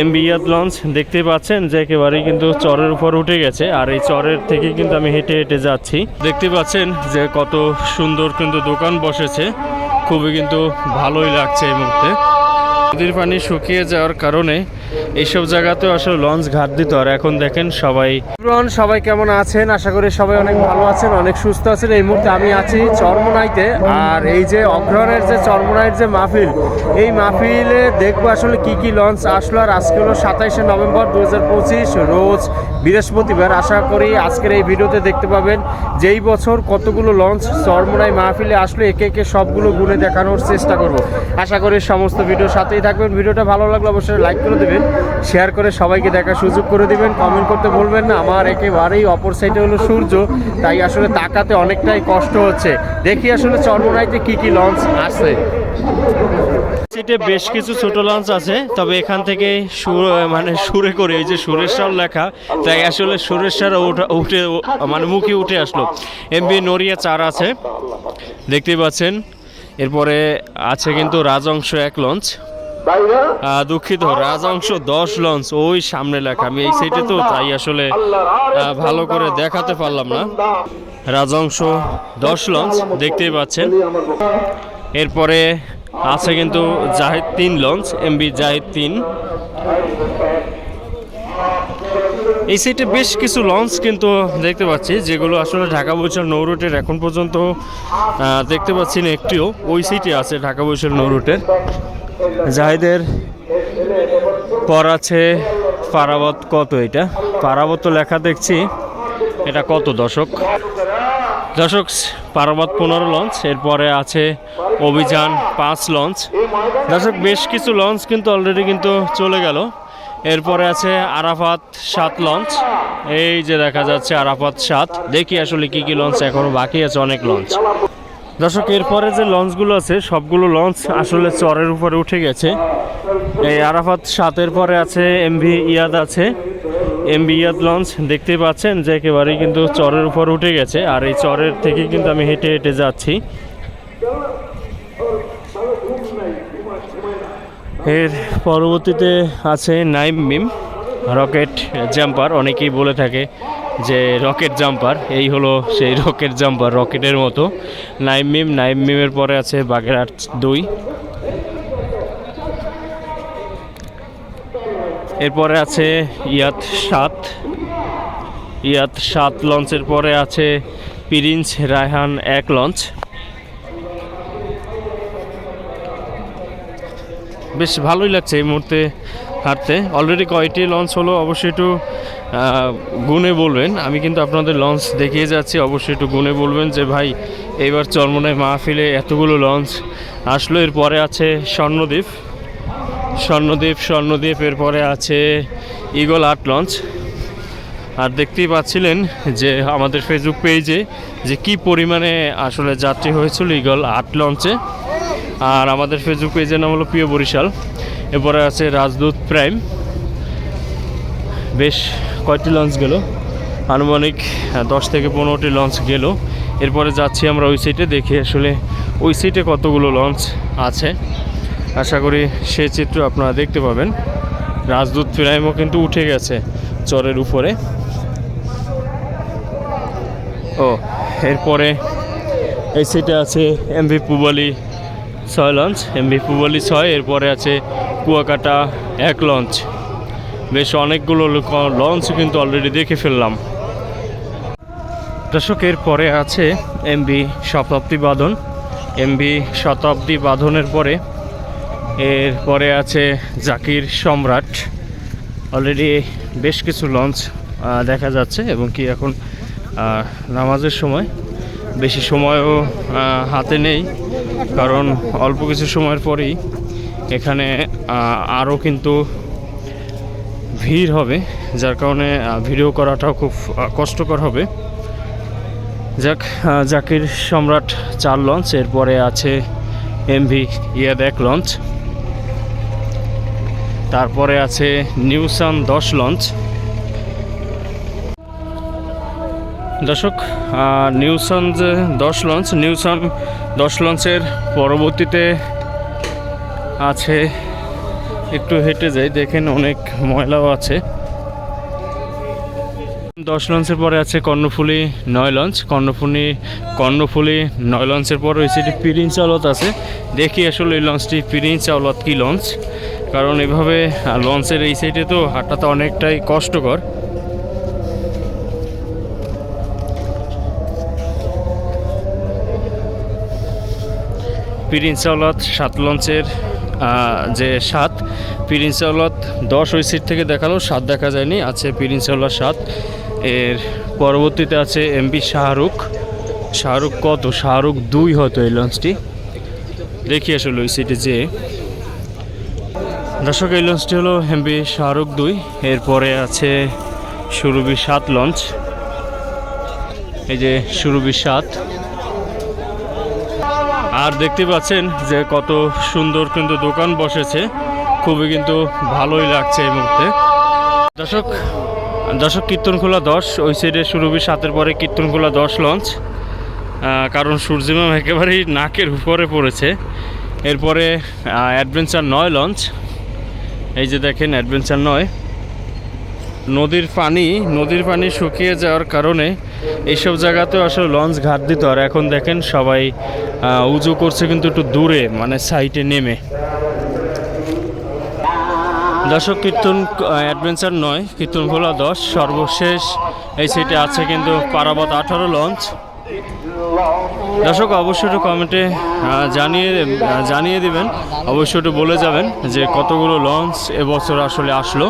এমবিয়াত launch দেখতে পাচ্ছেন যে একেবারেই কিন্তু চরের উপর উঠে গেছে, আর এই চরের থেকে কিন্তু আমি হেঁটে হেঁটে যাচ্ছি। দেখতে পাচ্ছেন যে কত সুন্দর কিন্তু দোকান বসেছে, খুবই কিন্তু ভালোই লাগছে এই মুহূর্তে। নদীর পানি শুকিয়ে যাওয়ার কারণে এইসব জায়গাতেও আসলে লঞ্চ ঘাট দিত আর এখন দেখেন সবাই সবাই কেমন আছেন? আশা করি সবাই অনেক ভালো আছেন, অনেক সুস্থ আছেন। এই মুহূর্তে আমি আছি চরমনাইতে, আর এই যে অগ্রহণের যে চরমনাইয়ের যে মাহফিল, এই মাহফিলে দেখব আসলে কি কি লঞ্চ আসলো, আর আজকে হলো সাতাইশে নভেম্বর দু হাজার পঁচিশ, রোজ বৃহস্পতিবার। আশা করি আজকের এই ভিডিওতে দেখতে পাবেন যেই বছর কতগুলো লঞ্চ চরমনাই মাহফিলে আসলো, একে একে সবগুলো গুণে দেখানোর চেষ্টা করব। আশা করি সমস্ত ভিডিওর সাথেই থাকবেন। ভিডিওটা ভালো লাগলে অবশ্যই লাইক করে দেবেন। শেয়ার করে সবাইকে দেখার সুযোগ করে দিবেন কমেন্ট করতে বলবেন না। আমার একেবারেই অপর সাইডে হলো সূর্য, তাই আসলে তাকাতে অনেকটাই কষ্ট হচ্ছে। দেখি আসলে চরমনাইতে কি কি লঞ্চ আসে সিটে বেশ কিছু ছোট লঞ্চ আছে, তবে এখান থেকে সুর মানে সুরে করে, এই যে সুরেশ্বর লেখা, তাই আসলে সুরেশ্বর উঠে মানে মুখে উঠে আসলো। এমবি নড়িয়া চার আছে, দেখতেই পাচ্ছেন। এরপরে আছে কিন্তু রাজংশ এক লঞ্চ দুঃখিত রাজংশ দশ লঞ্চ ওই সামনে লেখা আমি এই সাইডে তো তাই আসলে ভালো করে দেখাতে পারলাম না। রাজংশ দশ লঞ্চ দেখতেই পাচ্ছেন। এরপরে আছে কিন্তু জাহিদ তিন লঞ্চ এমবি জাহিদ তিন। এই সাইটে বেশ কিছু লঞ্চ কিন্তু দেখতে পাচ্ছি যেগুলো আসলে ঢাকা বরিশাল নৌ রুটের এখন পর্যন্ত দেখতে পাচ্ছি না একটিও। ওই সাইটে আছে ঢাকা বরিশাল নৌ রুটের। জাহিদের পর আছে পারাবত, কত এটা? পারাবত লেখা দেখছি, এটা কত দশক? দশক, পারাবত পনেরো লঞ্চ এরপরে আছে অভিযান পাঁচ লঞ্চ দশক, বেশ কিছু লঞ্চ কিন্তু অলরেডি কিন্তু চলে গেল। এরপরে আছে আরাফাত সাত লঞ্চ এই যে দেখা যাচ্ছে আরাফাত সাত, দেখি আসলে কি কি লঞ্চ এখনও বাকি আছে, অনেক লঞ্চ দর্শক, এরপরে যে লঞ্চগুলো আছে, সবগুলো লঞ্চ আসলে চরের উপরে উঠে গেছে। এই আরাফাত সাতের পরে আছে, এমভি ইয়াদ আছে। এমবি ইয়াদ লঞ্চ, দেখতেই পাচ্ছেন যে একেবারেই কিন্তু চরের উপর উঠে গেছে। আর এই চরের থেকে কিন্তু আমি হেঁটে হেঁটে যাচ্ছি। এর পরবর্তীতে আছে নাইম মিম। রকেট জাম্পার, অনেকেই বলে থাকে যে রকেট জাম্পার, এই হলো সেই রকেট জাম্পার, রকেটের মতো। নাইম মিম, নাইম মিমের পরে আছে বাগেরহাট দুই। এরপরে আছে ইয়াত সাত। ইয়াত সাত লঞ্চের পরে আছে পিরিঞ্চ রায়হান এক লঞ্চ। বেশ ভালোই লাগছে এই মুহূর্তে হাঁটতে। অলরেডি কয়টি লঞ্চ হলো অবশ্যই একটু গুনে বলবেন। আমি কিন্তু আপনাদের লঞ্চ দেখিয়ে যাচ্ছি, অবশ্যই একটু গুণে বলবেন যে ভাই, এইবার চরমনায় মাহফিলে এতগুলো লঞ্চ আসলো। এরপরে আছে স্বর্ণদ্বীপ। স্বর্ণদ্বীপ স্বর্ণদ্বীপ, এরপরে আছে ইগল আর্ট লঞ্চ আর দেখতেই পাচ্ছিলেন যে আমাদের ফেসবুক পেজে যে কি পরিমাণে আসলে যাত্রী হয়েছিল ইগল আর্ট লঞ্চে আর আমাদের ফেসবুক পেজের নাম হলো প্রিয় বরিশাল। এরপরে আছে রাজদূত প্রাইম। বেশ কয়টি লঞ্চ গেল? আনুমানিক দশ থেকে পনেরোটি লঞ্চ গেল। এরপরে যাচ্ছি আমরা ওই সাইটে দেখি আসলে ওই সাইটে কতগুলো লঞ্চ আছে। আশা করি সে চিত্র আপনারা দেখতে পাবেন। রাজদূত প্রাইমও কিন্তু উঠে গেছে চরের উপরে। ও, এরপরে এই সাইটে আছে এমভি পুবালি ছয় লঞ্চ এমভি পুবালি ছয়, এরপরে আছে কুয়াকাটা এক লঞ্চ বেশ অনেকগুলো লঞ্চ কিন্তু অলরেডি দেখে ফেললাম। দর্শক পরে আছে এমবি শতাব্দী বাঁধন। এমবি শতাব্দী বাঁধনের পরে, এরপরে আছে জাকির সম্রাট। অলরেডি বেশ কিছু লঞ্চ দেখা যাচ্ছে এবং কি এখন নামাজের সময়। বেশি সময়ও হাতে নেই। কারণ অল্প কিছু সময়ের পরেই এখানে আরও কিন্তু ভিড় হবে, যার কারণে ভিডিও করাটাও খুব কষ্টকর হবে। যাক জাকির সম্রাট চার লঞ্চ, এরপরে আছে এমভি ইয়াদ এক লঞ্চ। তারপরে আছে নিউসান দশ লঞ্চ। দর্শক নিউসান যে দশ লঞ্চ নিউসান দশ লঞ্চের পরবর্তীতে আছে। একটু হেঁটে যাই, দেখেন অনেক ময়লাও আছে। দশ লঞ্চের পরে আছে কর্ণফুলি নয় লঞ্চ কর্ণফুলি কর্ণফুলি নয় লঞ্চের পর ওই সাইডে পিরিন চাওলত আছে। দেখি আসলে এই লঞ্চটি পিরিন চাওলত কি লঞ্চ কারণ এভাবে লঞ্চের এই সাইডে তো হাঁটাটা অনেকটাই কষ্টকর। পিরিন চাওলত সাত লঞ্চের যে সাত পিরিন চাওলত দশ ওই সিট থেকে দেখাল, সাত দেখা যায়নি, আছে পিরিন চাওলার সাত। এর পরবর্তীতে আছে এমবি শাহরুখ। শাহরুখ কত? শাহরুখ দুই হয়তো এই লঞ্চটি। দেখি আসলে ওই সিটে যে। দর্শক, এই লঞ্চটি হলো এমবি শাহরুখ দুই। এরপরে আছে সুরভি সাত লঞ্চ। এই যে সুরভি সাত। আর দেখতে পাচ্ছেন যে কত সুন্দর কিন্তু দোকান বসেছে। খুবই কিন্তু ভালোই লাগছে এই মুহূর্তে। দর্শক দর্শক, কীর্তনখোলা দশ, ওই সাইডে সুরভি সাতের পরে কীর্তনখোলা দশ লঞ্চ কারণ সূর্যিমাম একেবারেই নাকের উপরে পড়েছে। এরপরে অ্যাডভেঞ্চার নয় লঞ্চ এই যে দেখেন অ্যাডভেঞ্চার নয়। নদীর পানি নদীর পানি শুকিয়ে যাওয়ার কারণে এইসব জায়গাতেও আসলে লঞ্চ ঘাট দিত আর এখন দেখেন সবাই উজু করছে কিন্তু একটু দূরে মানে সাইটে নেমে। দর্শক, কীর্তন অ্যাডভেঞ্চার নয়, কীর্তন ভোলা দশ। সর্বশেষ এই সাইটে আছে কিন্তু পারাবত আঠারো লঞ্চ। দর্শক, অবশ্যই একটু কমেন্টে জানিয়ে জানিয়ে দেবেন। অবশ্যই একটু বলে যাবেন যে কতগুলো লঞ্চ এবছর আসলে আসলো।